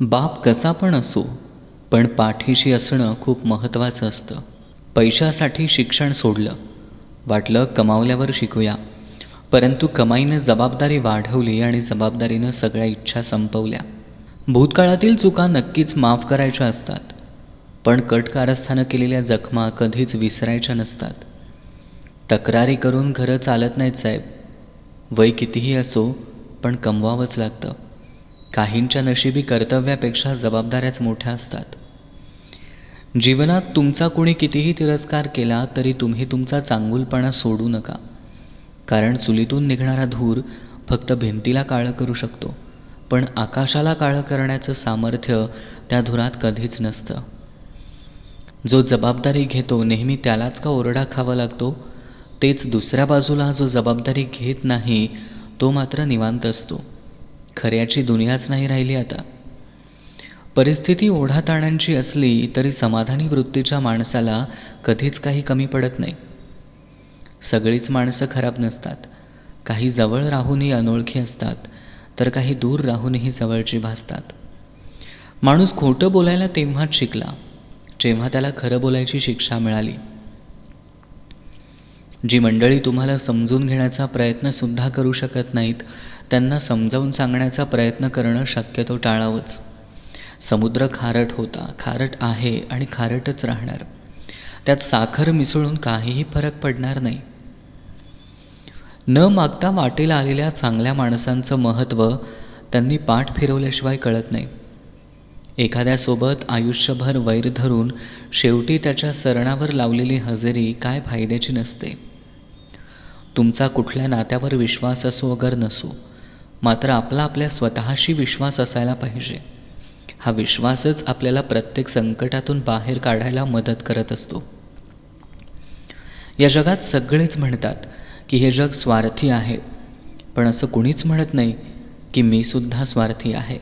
बाप कसा पण असो पण पाठीशी असणं खूप महत्त्वाचं असतं. पैशासाठी शिक्षण सोडलं. वाटलं कमावल्यावर शिकूया. परंतु कमाईनं जबाबदारी वाढवली आणि जबाबदारीनं सगळ्या इच्छा संपवल्या. भूतकाळातील चुका नक्कीच माफ करायच्या असतात. पण कट कारस्थानं केलेल्या जखमा कधीच विसरायच्या नसतात. तक्रारी करून घरं चालत नाहीत साहेब. वय कितीही असो पण कमवावंच लागतं. काहींच्या नशिबी कर्तव्यापेक्षा जबाबदाऱ्याच मोठ्या असतात. जीवनात तुमचा कोणी कितीही तिरस्कार केला तरी तुम्ही तुमचा चांगुलपणा सोडू नका. कारण चुलीतून निघणारा धूर फक्त भिंतीला काळं करू शकतो पण आकाशाला काळं करण्याचं सामर्थ्य त्या धुरात कधीच नसतं. जो जबाबदारी घेतो नेहमी त्यालाच का ओरडा खावा लागतो? तेच दुसऱ्या बाजूला जो जबाबदारी घेत नाही तो मात्र निवांत असतो. खऱ्याची दुनियाच नाही राहिली आता. परिस्थिती ओढाताणांची असली तरी समाधानी वृत्तीच्या माणसाला कधीच काही कमी पडत नाही. सगळीच माणसं खराब नसतात. काही जवळ राहूनही अनोळखी असतात तर काही दूर राहूनही जवळची भासतात. माणूस खोटं बोलायला तेव्हाच शिकला जेव्हा त्याला खरं बोलायची शिक्षा मिळाली. जी मंडळी तुम्हाला समजून घेण्याचा प्रयत्नसुद्धा करू शकत नाहीत त्यांना समजावून सांगण्याचा प्रयत्न करणं शक्यतो टाळावंच. समुद्र खारट होता खारट आहे आणि खारटच राहणार. त्यात साखर मिसळून काहीही फरक पडणार नाही. न मागता वाटेला आलेल्या चांगल्या माणसांचं महत्त्व त्यांनी पाठ फिरवल्याशिवाय कळत नाही. एखाद्यासोबत आयुष्यभर वैर धरून शेवटी त्याच्या सरणावर लावलेली हजेरी काय फायद्याची नसते. तुमचा कुठल्या नात्यावर विश्वास असो अगर नसो मात्र आपला आपल्या स्वतःशी विश्वास असायला पाहिजे. हा विश्वासच आपल्याला प्रत्येक संकटातून बाहेर काढायला मदत करत असतो. या जगात सगळेच म्हणतात की हे जग स्वार्थी आहे पण असं कुणीच म्हणत नाही की मी सुद्धा स्वार्थी आहे.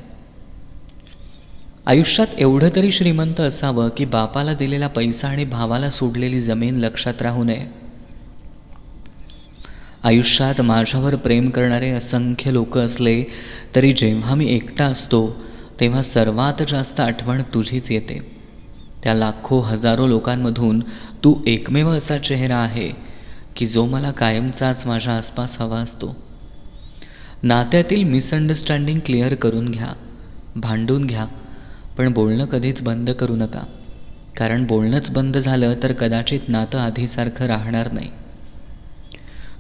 आयुष्यात एवढं तरी श्रीमंत असावं की बापाला दिलेला पैसा आणि भावाला सोडलेली जमीन लक्षात राहू नये. आयुष्यात माझ्यावर प्रेम करणारे असंख्य लोक असले तरी जेव्हा मी एकटा असतो तेव्हा सर्वात जास्त आठवण तुझीच येते. त्या लाखो हजारो लोकांमधून तू एकमेव असा चेहरा आहे की जो मला कायमचाच माझ्या आसपास हवा असतो. नात्यातील मिसअंडरस्टँडिंग क्लिअर करून घ्या भांडून घ्या पण बोलणं कधीच बंद करू नका. कारण बोलणंच बंद झालं तर कदाचित नातं आधीसारखं राहणार नाही.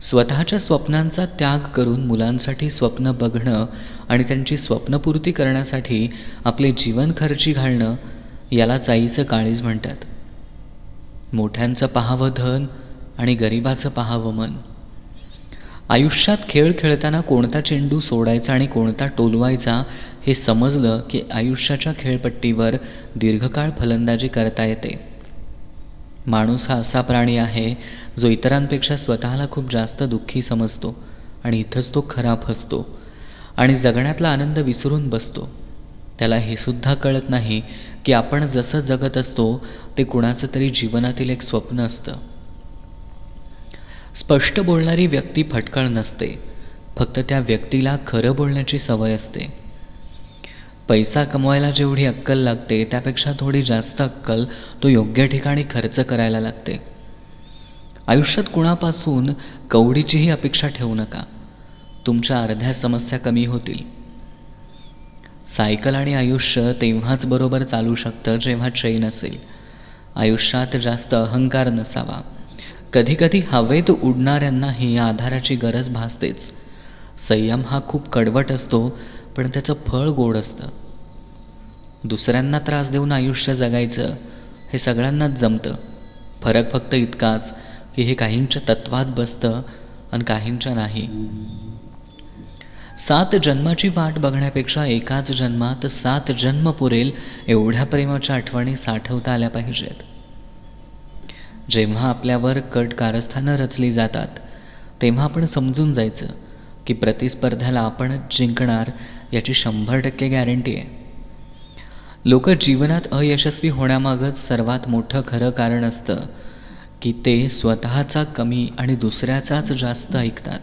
स्वतःच्या स्वप्नांचा त्याग करून मुलांसाठी स्वप्न बघणं आणि त्यांची स्वप्नपूर्ती करण्यासाठी आपले जीवन खर्ची घालणं याला चाईचं काळीज म्हणतात. मोठ्यांचं पाहावं धन आणि गरिबाचं पाहावं मन. आयुष्यात खेळ खेळताना कोणता चेंडू सोडायचा आणि कोणता टोलवायचा हे समजलं की आयुष्याच्या खेळपट्टीवर दीर्घकाळ फलंदाजी करता येते. माणूस हा असा प्राणी आहे जो इतरांपेक्षा स्वतःला खूप जास्त दुःखी समजतो आणि इथंच तो खरा फसतो आणि जगण्यातला आनंद विसरून बसतो. त्याला हे सुद्धा कळत नाही की आपण जसं जगत असतो ते कुणाचं तरी जीवनातील एक स्वप्न असतं. स्पष्ट बोलणारी व्यक्ती फटकळ नसते. फक्त त्या व्यक्तीला खरं बोलण्याची सवय असते. पैसा कमवायला जेवढी अक्कल लागते त्यापेक्षा थोडी जास्त अक्कल तो योग्य ठिकाणी खर्च करायला लागते. आयुष्यात कुणापासून कवडीचीही अपेक्षा ठेवू नका. तुमच्या अर्ध्या समस्या कमी होतील. सायकल आणि आयुष्य तेव्हाच बरोबर चालू शकतं जेव्हा ट्रेन असेल. आयुष्यात जास्त अहंकार नसावा. कधीकधी हवेत उडणाऱ्यांनाही आधाराची गरज भासतेच. संयम हा खूप कडवट असतो पण त्याचं फळ गोड असतं. दुसऱ्यांना त्रास देऊन आयुष्य जगायचं हे सगळ्यांनाच जमतं. फरक फक्त इतकाच की हे काहींच्या तत्वात बसतं आणि काहींच्या नाही. सात जन्माची वाट बघण्यापेक्षा एकाच जन्मात सात जन्म पुरेल एवढ्या प्रेमाच्या आठवणी साठवता आल्या पाहिजेत. जेव्हा आपल्यावर कट कारस्थानं रचली जातात तेव्हा आपण समजून जायचं की प्रतिस्पर्ध्याला आपणच जिंकणार याची शंभर टक्के गॅरंटी आहे. लोक जीवनात अयशस्वी होण्यामागं सर्वात मोठं खरं कारण असतं की ते स्वतःचा कमी आणि दुसऱ्याचाच जास्त ऐकतात.